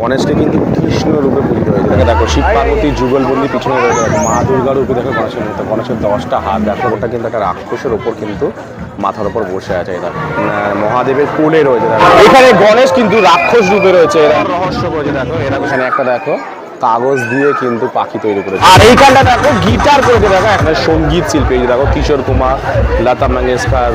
গণেশকে কিন্তু কৃষ্ণ রূপে পূজিত হয়েছে। দেখো শিব পার্বতী যুগলবন্দি পিছনে রয়েছে। মা দুর্গা রূপে দেখো গণেশের মতো গণেশের দশটা হাত, দেখো, ওটা কিন্তু একটা রাক্ষসের ওপর কিন্তু মাথার ওপর বসে আছে। এটা মহাদেবের কোলে রয়েছে। দেখো, এখানে গণেশ কিন্তু রাক্ষস রূপে রয়েছে। এরা রহস্য রয়েছে দেখো, এরা এখানে একটা দেখো। কাগজ দিয়ে কিন্তু পাখি তৈরি করেছে। আর এইখানটা দেখো গিটার করেছে দেখো একটা সংগীত শিল্পী দেখো কিশোর কুমার লতা মঙ্গেশকর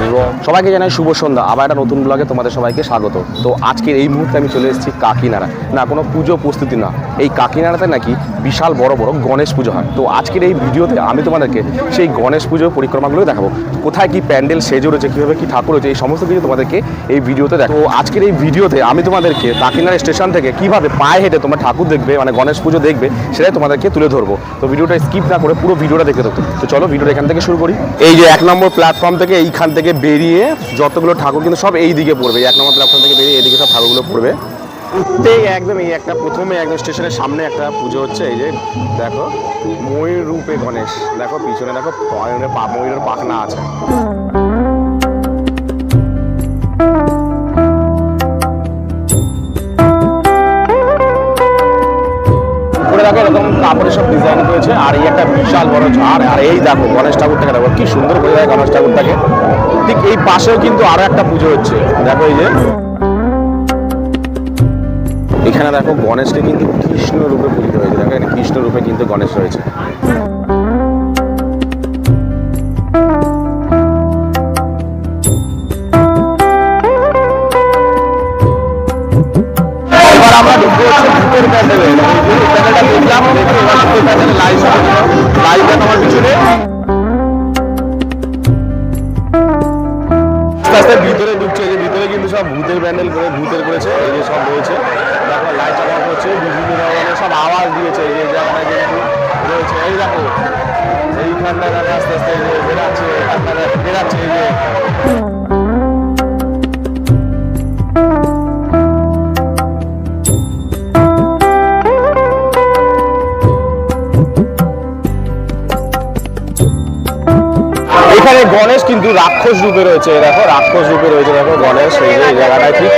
সবাইকে জানাই শুভ সন্ধ্যা। আবার একটা নতুন ব্লগে তোমাদের সবাইকে স্বাগত। তো আজকের এই মুহূর্তে আমি চলে এসেছি কাকিনাড়া না কোনো পুজো প্রস্তুতি না। এই কাকিনাড়াতে নাকি বিশাল বড় বড় গণেশ পুজো হয়। তো আজকের এই ভিডিওতে আমি তোমাদেরকে সেই গণেশ পুজোর পরিক্রমাগুলো দেখাবো। কোথায় কি প্যান্ডেল সেজে রয়েছে কীভাবে কি ঠাকুর রয়েছে এই সমস্ত কিছু তোমাদেরকে এই ভিডিওতে দেখো আজকের এই ভিডিওতে আমি তোমাদেরকে কাকিনাড়া স্টেশন থেকে কীভাবে পায়ে হেঁটে তোমার ঠাকুর দেখবে মানে গণেশ পুজো দেখবে, সেটাই তোমাদেরকে তুলে ধরবো। তো ভিডিওটা স্কিপ না করে পুরো ভিডিওটা দেখে দেখো তো চলো ভিডিওটা এখান থেকে শুরু করি। এই যে এক নম্বর প্ল্যাটফর্ম থেকে এইখান থেকে বেরিয়ে যতগুলো ঠাকুর কিন্তু সব এই দিকে পড়বে। এক নম্বর প্ল্যাটফর্ম থেকে বেরিয়ে এইদিকে সব ঠাকুরগুলো পড়বে। উঠতেই একদম এই একটা প্রথমে একদম স্টেশনের সামনে একটা পুজো হচ্ছে। এই যে দেখো, ময়ূর রূপে গণেশ। দেখো, পিছনে দেখো ময়ূরের পাখনা আছে। দেখো এরকম কাপড়ের সব ডিজাইন করেছে আর এই একটা বিশাল বড় ঝাড়, আর এই দেখো গণেশ ঠাকুরটাকে দেখো, কি সুন্দর হয়ে যায় গণেশ ঠাকুরটাকে। ঠিক এই পাশেও কিন্তু আরও একটা পুজো হচ্ছে, দেখো এই যে। এখানে দেখো গণেশকে কিন্তু কৃষ্ণ রূপে পূজিত হয়েছে, দেখো এখানে কৃষ্ণ রূপে কিন্তু গণেশ রয়েছে। লাইভ লাইভ আমার পিছনে আস্তে ভিতরে ঢুকছে, এই ভিতরে কিন্তু সব ভূতের প্যান্ডেল করে, ভূতের করেছে, এই যে সব রয়েছে। দেখো লাইট চাপা করছে বিভিন্ন ধরনের সব আওয়াজ দিয়েছে, এই যে জায়গাটা কিন্তু রয়েছে। এই দেখো এইখানটায় দেখো আস্তে আস্তে বেরাচ্ছে বেরাচ্ছে এই যে। গণেশ কিন্তু রাক্ষস রূপে রয়েছে। দেখো রাক্ষস রূপে রয়েছে। দেখো গণেশ এই জায়গাটায় ঠিক।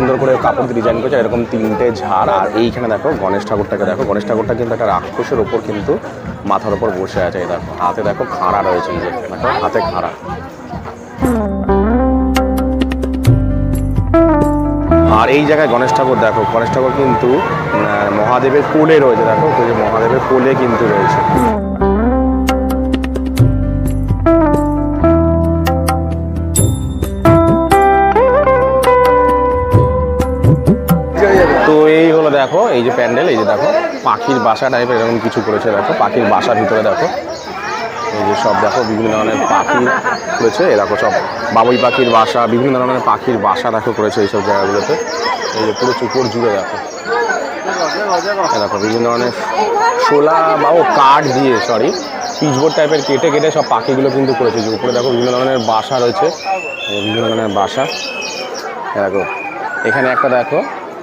সুন্দর করে কাপড় ডিজাইন করেছে এরকম তিনটে ঝাড়। আর এইখানে দেখো, গণেশ ঠাকুরটাকে দেখো, গণেশ ঠাকুরটা কিন্তু একটা রাক্ষসের ওপর কিন্তু মাথার ওপর বসে আছে দেখো। হাতে দেখো খাড়া রয়েছে দেখো, হাতে খাড়া। আর এই জায়গায় গণেশ ঠাকুর, দেখো, গণেশ ঠাকুর কিন্তু মহাদেবের কোলে রয়েছে, দেখো মহাদেবের কোলে কিন্তু রয়েছে। দেখো, এই যে প্যান্ডেল, এই যে দেখো, পাখির বাসা টাইপের এরকম কিছু করেছে, দেখো, পাখির বাসার ভিতরে দেখো। এই যে সব দেখো, বিভিন্ন ধরনের পাখি করেছে, এই দেখো সব বাবুই পাখির বাসা, বিভিন্ন ধরনের পাখির বাসা দেখো করেছে এইসব জায়গাগুলোতে। এই যে পুরো চুপড় জুড়ে দেখো। দেখো, বিভিন্ন ধরনের শোলা বা ও কাঠ দিয়ে সরি পিচবোর্ড টাইপের কেটে কেটে সব পাখিগুলো কিন্তু করেছে। যে উপরে দেখো, বিভিন্ন ধরনের বাসা রয়েছে বিভিন্ন ধরনের বাসা। দেখো, এখানে একটা দেখো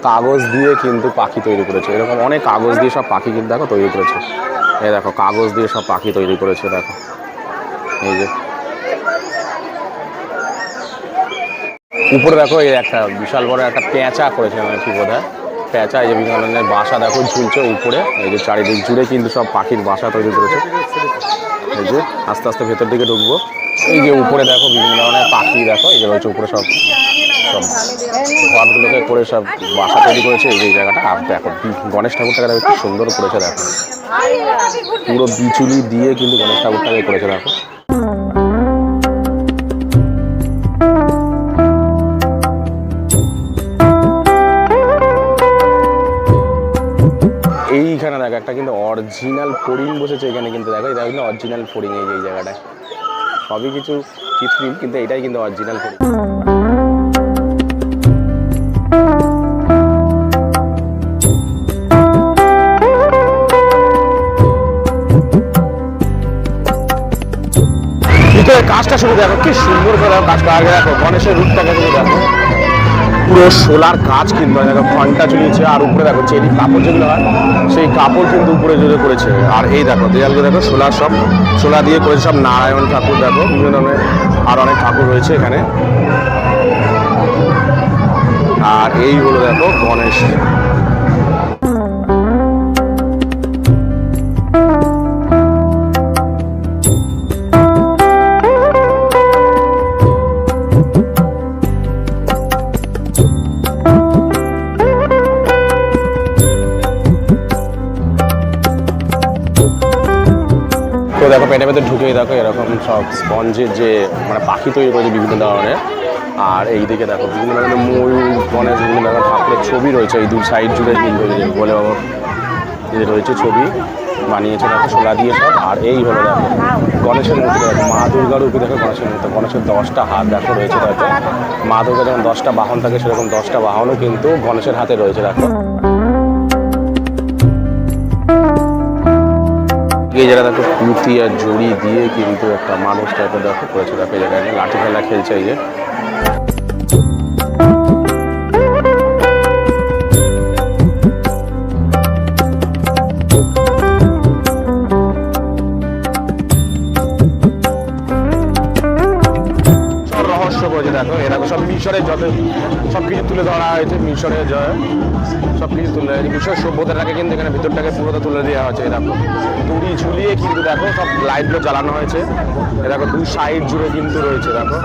কাগজ দিয়ে কিন্তু পাখি তৈরি করেছে। এরকম অনেক কাগজ দিয়ে সব পাখি কিন্তু দেখো তৈরি করেছে। এই দেখো, কাগজ দিয়ে সব পাখি তৈরি করেছে, দেখো। এই যে। উপরে দেখো এই একটা বিশাল বড় একটা পেঁচা করেছে মানে কি বোধ পেঁচা এই যে বিভিন্ন ধরনের বাসা দেখো ঝুলছে উপরে। এই যে চারিদিক জুড়ে কিন্তু সব পাখির বাসা তৈরি করেছে। এই যে, আস্তে আস্তে ভেতর দিকে ঢুকবো। এই যে উপরে দেখো বিভিন্ন ধরনের পাখি, দেখো, এই হচ্ছে উপরে সব সব ঘরগুলোকে করে সব বাসা তৈরি করেছে। এই যে জায়গাটা, আর দেখো, গণেশ ঠাকুরটাকে দেখো কি সুন্দর করেছে, দেখো। পুরো বিচুলি দিয়ে কিন্তু গণেশ ঠাকুরটাকে করেছে, দেখো। এইখানে দেখো, একটা কিন্তু অরিজিনাল ফড়িং বসেছে এখানে কিন্তু দেখো এটা কিন্তু অরিজিনাল ফড়িং এই এই জায়গাটায়। সবই কিছু কৃত্রিম, কিন্তু এটাই কিন্তু অরিজিনাল ভিতরে কাজটা শুরু দেখো, কি সুন্দর করে কাজ করা আগে দেখো, গণেশের রূপটাকে তুমি দেখো। পুরো সোলার কাজ কিন্তু দেখো ঘণ্টা ঝুলিয়েছে আর উপরে দেখো চেরি কাপড় যেগুলো হয়, সেই কাপড় কিন্তু উপরে জুড়ে করেছে। আর এই দেখো, দেয়ালগুলো দেখো, সোলার সব, সোলা দিয়ে করেছে সব নারায়ণ ঠাকুর দেখো, বিভিন্ন ধরনের আর অনেক ঠাকুর রয়েছে এখানে। আর এই হলো দেখো গণেশ। দেখো পেটে পেটে ঢুকেই দেখো এরকম সব স্পঞ্জের যে মানে পাখি তৈরি করেছে বিভিন্ন ধরনের। আর এই দিকে দেখো বিভিন্ন ধরনের ময়ূর, গণেশ, বিভিন্ন ধরনের ঠাকুরের ছবি রয়েছে। এই দু সাইড জুড়ে কিন্তু বলে যে রয়েছে ছবি, বানিয়েছে দেখো সোলা দিয়ে সব। আর এই হলো দেখো গণেশের মূর্তি দেখো, মা দুর্গার উপরে দেখো গণেশের মূর্তি। গণেশের দশটা হাত দেখো রয়েছে দেখো মা দুর্গা যেমন দশটা বাহন থাকে, সেরকম দশটা বাহনও কিন্তু গণেশের হাতে রয়েছে, দেখো। এই জায়গাটা দেখো পুঁতি আর জড়ি দিয়ে কিন্তু একটা মানুষ টাইপের দেখো করেছে দেখো এই জায়গায় লাঠি খেলা খেলছে এই যে। দেখো এরকম সব মিশরে যত সব কিছু তুলে ধরা হয়েছে, মিশরের জয় সব কিছু তুলে মিশর সভ্যতাটাকে কিন্তু এখানে ভিতরটাকে পুরোটা তুলে দেওয়া হয়েছে এরকম দড়ি ঝুলিয়ে কিন্তু দেখো, সব লাইটগুলো জ্বালানো হয়েছে। এরকম দু সাইড জুড়ে কিন্তু রয়েছে, দেখো।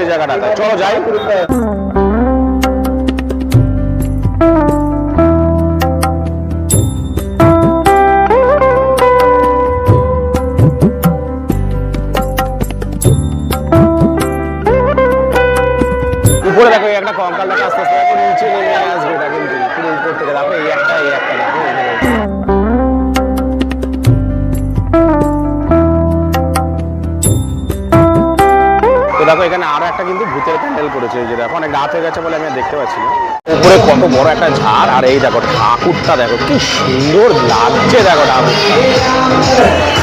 এই জায়গাটাতে। চলো যাই। দেখো, এখানে আরও একটা কিন্তু ভূতের প্যান্ডেল করেছে, এই যে দেখো, অনেক রাত হয়ে গেছে বলে আমি দেখতে পাচ্ছি না। উপরে কত বড় একটা ঝাড়, আর এই দেখো, ঠাকুরটা দেখো, কি সুন্দর লাগছে, দেখো, ঠাকুরটা।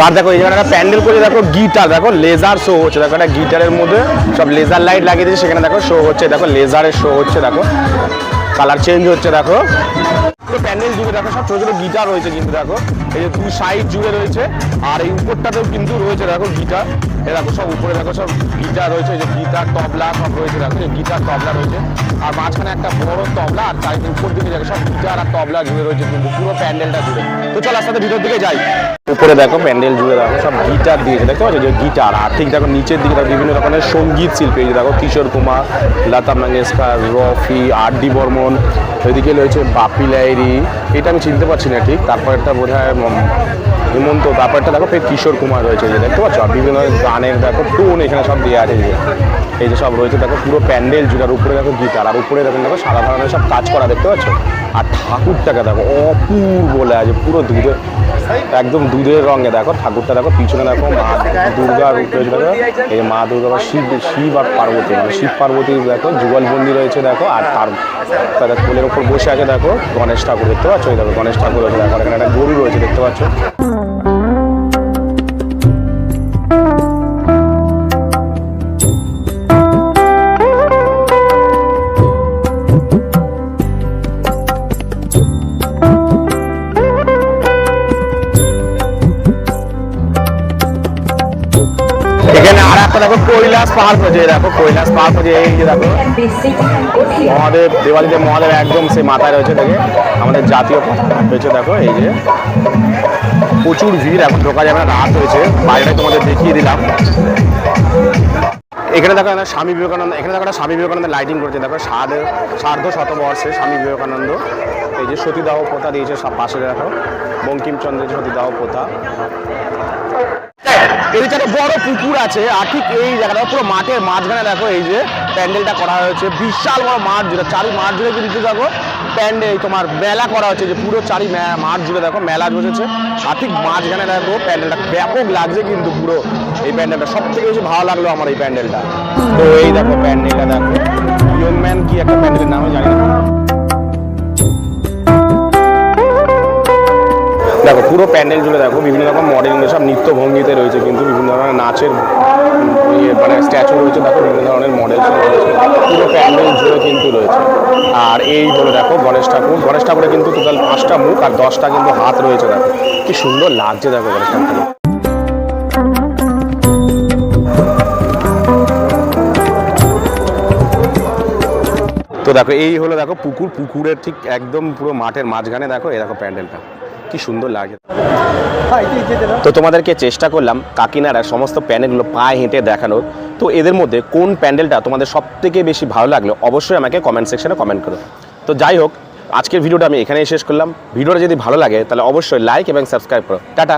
আর দেখো, এই জায়গাটা প্যান্ডেল করে দেখো, গিটার, দেখো লেজার শো হচ্ছে, দেখো, একটা গিটারের মধ্যে সব লেজার লাইট লাগিয়ে দিয়েছে, সেখানে দেখো শো হচ্ছে, দেখো লেজারের শো হচ্ছে, দেখো। কালার চেঞ্জ হচ্ছে, দেখো। প্যান্ডেল জুড়ে, দেখো, সব ছোট ছোট গিটার রয়েছে কিন্তু, দেখো। এই যে দুই সাইড জুড়ে রয়েছে, আর এই উপরটাতেও কিন্তু রয়েছে, দেখো, গিটার। দেখো, সব উপরে দেখো, সব গিটার রয়েছে যে গিটার তবলা, সব রয়েছে, দেখো, এই গিটার তবলা রয়েছে। আর মাঝখানে একটা বড় তবলা, আর চারিদিকে উপর দিকে দেখো, সব গিটার আর তবলা জুড়ে রয়েছে কিন্তু, পুরো প্যান্ডেলটা জুড়ে তো চল আস্তে ভিতর দিকে যাই। উপরে দেখো, প্যান্ডেল জুড়ে দেখো, সব গিটার দিয়েছে, দেখতে পাচ্ছ? যে গিটার আর ঠিক দেখো, নিচের দিকে দেখো, বিভিন্ন রকমের সংগীত শিল্পী দেখো, কিশোর কুমার, লতা মঙ্গেশকর, রফি আর ডি বর্মন, ওইদিকে রয়েছে বাপি লাইরি এটা আমি চিনতে পারছি না ঠিক। তারপরটা বোধ হয় হেমন্ত তারপরটা দেখো, ফের কিশোর কুমার রয়েছে যে দেখতে পাচ্ছ? বিভিন্ন গানের দেখো টোন এখানে সব দেওয়া আছে যে। এই যে সব রয়েছে, দেখো পুরো প্যান্ডেল জুড়ে উপরে দেখো গিটার, আর উপরে দেখেন দেখো সাদা ধরনের সব কাজ করা, দেখতে পাচ্ছ? আর ঠাকুরটাকে দেখো, অপূর্ব আছে পুরো দুধে, একদম দুধের রঙে দেখো, ঠাকুরটা দেখো, পিছনে দেখো মা দুর্গা রূপে দেখো। এই মা দুর্গা শিব শিব আর পার্বতী মানে শিব পার্বতী দেখো, যুগলবন্দি রয়েছে, দেখো, আর তার তাদের কোলের ওপর বসে আছে, দেখো, গণেশ ঠাকুর, দেখতে পাচ্ছ? দেখো, গণেশ ঠাকুর রয়েছে, দেখো এখানে একটা গরু রয়েছে, দেখতে পাচ্ছ? দেখো কৈলাস রয়েছে এই দেখো কৈলাস পাহাড় রয়েছে এই যে দেখো। মহাদেব দেওয়ালিতে মহাদেব একদম সেই মাথায় রয়েছে দেখে। আমাদের জাতীয় রয়েছে দেখো, এই যে। প্রচুর ভিড় এখন ঢোকা যাবে রাত হয়েছে বাইরেটাই তোমাদের দেখিয়ে দিলাম। এখানে দেখো একটা স্বামী বিবেকানন্দ, এখানে দেখো একটা স্বামী বিবেকানন্দ লাইটিং করেছে। দেখো সার্ধ সার্ধ শতবর্ষে স্বামী বিবেকানন্দ। এই যে সতীদাহ প্রথা দিয়েছে সব পাশে দেখো। বঙ্কিমচন্দ্রের সতীদাহ প্রথা। এদিকে একটা বড় পুকুর আছে, আর ঠিক এই জায়গাটা, পুরো মাঠের মাঝখানে দেখো এই যে প্যান্ডেলটা করা হয়েছে, বিশাল বড় মাঠ জুড়ে, চারি মাঠ জুড়ে কিন্তু দেখো প্যান্ডেল তোমার মেলা করা হচ্ছে যে পুরো চারি মাঠ জুড়ে দেখো মেলা বসেছে, আর ঠিক মাঝখানে দেখো প্যান্ডেলটা ব্যাপক লাগছে কিন্তু পুরো এই প্যান্ডেলটা সব থেকে বেশি ভালো লাগল আমার এই প্যান্ডেলটা। তো এই দেখো প্যান্ডেলটা দেখো ইয়ং ম্যান কি একটা প্যান্ডেলের নামে জানি না। দেখো, পুরো প্যান্ডেল জুড়ে দেখো, বিভিন্ন রকম মডেল সব নৃত্য ভঙ্গিতে রয়েছে, কিন্তু বিভিন্ন ধরনের নাচের ইয়ে মানে স্ট্যাচু রয়েছে, দেখো, বিভিন্ন ধরনের মডেল পুরো প্যান্ডেল জুড়ে কিন্তু রয়েছে। আর এই হলো দেখো, গণেশ ঠাকুর, গণেশ ঠাকুরের কিন্তু টোটাল পাঁচটা মুখ আর দশটা কিন্তু হাত রয়েছে, দেখো। কি সুন্দর লাগছে, দেখো, গণেশ ঠাকুর তো দেখো, এই হলো, দেখো, পুকুর। পুকুরের ঠিক একদম পুরো মাঠের মাঝখানে, দেখো, এই দেখো প্যান্ডেলটা। কি সুন্দর লাগে। তো তোমাদেরকে চেষ্টা করলাম কাকিনাড়ার সমস্ত প্যান্ডেলগুলো পায়ে হেঁটে দেখানোর। তো এদের মধ্যে কোন প্যান্ডেলটা তোমাদের সব থেকে বেশি ভালো লাগল অবশ্যই আমাকে কমেন্ট সেকশনে কমেন্ট করো। তো যাই হোক আজকের ভিডিওটা আমি এখানেই শেষ করলাম। ভিডিওটা যদি ভালো লাগে তাহলে অবশ্যই লাইক এবং সাবস্ক্রাইব করো। টাটা।